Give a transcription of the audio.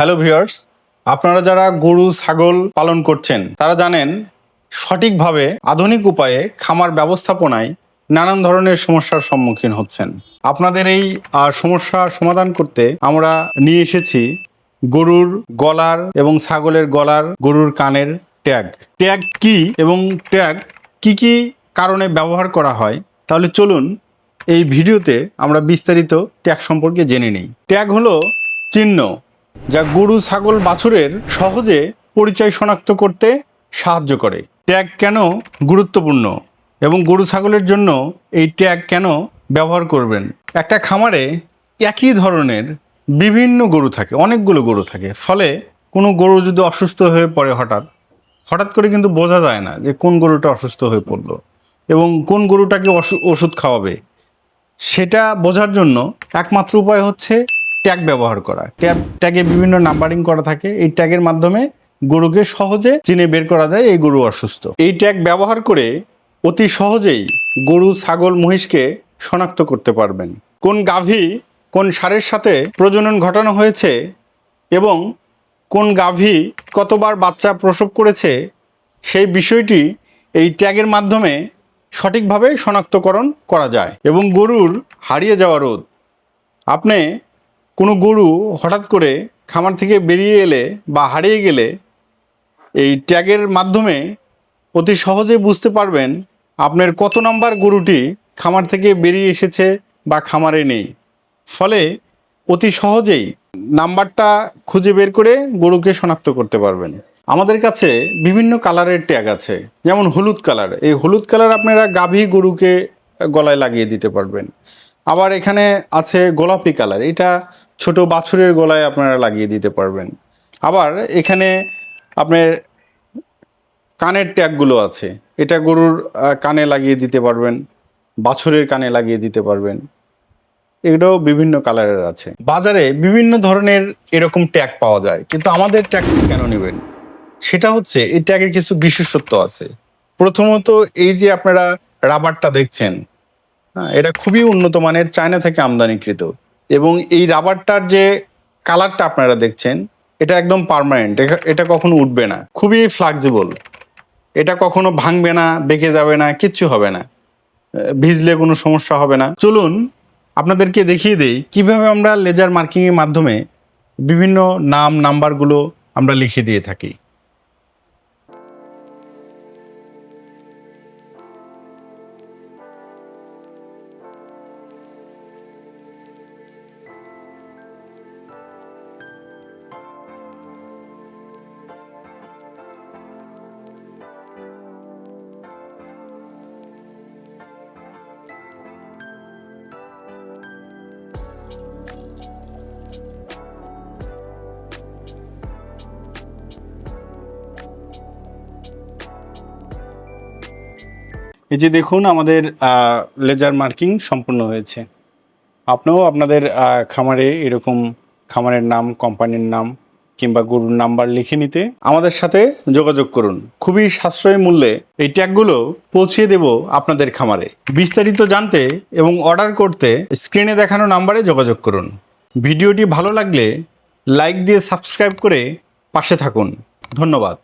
Hello viewers, আপনারা যারা গরু, ছাগল পালন করছেন, তারা জানেন সঠিকভাবে আধুনিক উপায়ে খামার ব্যবস্থাপনায় নানান ধরনের সমস্যার সম্মুখীন হচ্ছেন। আপনাদের এই সমস্যা সমাধান করতে আমরা নিয়ে এসেছি গরুর গলার এবং ছাগলের গলার গরুর কানের ট্যাগ। ট্যাগ কি এবং ট্যাগ কি কি কারণে ব্যবহার করা হয়, তাহলে চলুন এই ভিডিওতে আমরা বিস্তারিত ট্যাগ সম্পর্কে জেনে নিই। ট্যাগ হলো চিহ্ন। যা গরু, ছাগল, বাছুরের সহজে পরিচয় শনাক্ত করতে সাহায্য করে। ট্যাগ কেন গুরুত্বপূর্ণ এবং গরু, ছাগলের জন্য এই ট্যাগ কেন ব্যবহার করবেন? একটা খামারে একই ধরনের বিভিন্ন গরু থাকে, অনেকগুলো গরু থাকে। ফলে কোনো গরু যদি অসুস্থ হয়ে পড়ে হঠাৎ হঠাৎ করে কিন্তু বোঝা যায় না যে কোন গরুটা অসুস্থ হয়ে পড়ল এবং কোন গরুটাকে ওষু- ওষুধ খাওয়াবে। সেটা বোঝার জন্য একমাত্র উপায় হচ্ছে ট্যাগ ব্যবহার করা। ট্যাগ ট্যাগে বিভিন্ন নাম্বারিং করা থাকে। এই ট্যাগের মাধ্যমে গরুকে সহজে চিনে বের করা যায়, এই গরু অসুস্থ। এই ট্যাগ ব্যবহার করে অতি সহজেই গরু, ছাগল, মহিষকে শনাক্ত করতে পারবেন। কোন গাভী কোন সারের সাথে প্রজনন ঘটানো হয়েছে এবং কোন গাভী কতবার বাচ্চা প্রসব করেছে, সেই বিষয়টি এই ট্যাগের মাধ্যমে সঠিকভাবে শনাক্তকরণ করা যায় এবং গরুর হারিয়ে যাওয়া রোধ। আপনি কোনো গরু হঠাৎ করে খামার থেকে বেরিয়ে এলে বা হারিয়ে গেলে এই ট্যাগের মাধ্যমে অতি সহজে বুঝতে পারবেন আপনার কত নম্বর গরুটি খামার থেকে বেরিয়ে এসেছে বা খামারে নেই। ফলে অতি সহজেই নাম্বারটা খুঁজে বের করে গরুকে শনাক্ত করতে পারবেন। আমাদের কাছে বিভিন্ন কালারের ট্যাগ আছে, যেমন হলুদ কালার। এই হলুদ কালার আপনারা গাভী গরুকে গলায় লাগিয়ে দিতে পারবেন। আবার এখানে আছে গোলাপি কালার। এটা ছোট বাছুরের গলায় আপনারা লাগিয়ে দিতে পারবেন। আবার এখানে আপনার কানের ট্যাগগুলো আছে। এটা গরুর কানে লাগিয়ে দিতে পারবেন, বাছুরের কানে লাগিয়ে দিতে পারবেন। এগুলোও বিভিন্ন কালারের আছে। বাজারে বিভিন্ন ধরনের এরকম ট্যাগ পাওয়া যায়, কিন্তু আমাদের ট্যাগ কেন নেবেন? সেটা হচ্ছে, এই ট্যাগের কিছু বিশেষত্ব আছে। প্রথমত এই যে আপনারা রাবারটা দেখছেন হ্যাঁ এটা খুবই উন্নত মানের চায়না থেকে আমদানিকৃত। এবং এই রাবারটার যে কালারটা আপনারা দেখছেন, এটা একদম পার্মানেন্ট এটা কখনো উঠবে না। খুবই ফ্লাক্সিবল এটা কখনো ভাঙবে না, বেঁকে যাবে না, কিচ্ছু হবে না। ভিজলে কোনো সমস্যা হবে না। চলুন, আপনাদেরকে দেখিয়ে দেই কীভাবে আমরা লেজার মার্কিংয়ের মাধ্যমে বিভিন্ন নাম নাম্বারগুলো আমরা লিখে দিয়ে থাকি। এই যে দেখুন, আমাদের লেজার মার্কিং সম্পূর্ণ হয়েছে। আপনিও আপনাদের খামারে এরকম খামারের নাম কোম্পানির নাম কিংবা গরুর নাম্বার লিখে নিতে আমাদের সাথে যোগাযোগ করুন। খুবই সাশ্রয়ী মূল্যে এই ট্যাগগুলো পৌঁছিয়ে দেব আপনাদের খামারে। বিস্তারিত জানতে এবং অর্ডার করতে স্ক্রিনে দেখানো নাম্বারে যোগাযোগ করুন। ভিডিওটি ভালো লাগলে লাইক দিয়ে সাবস্ক্রাইব করে পাশে থাকুন। ধন্যবাদ।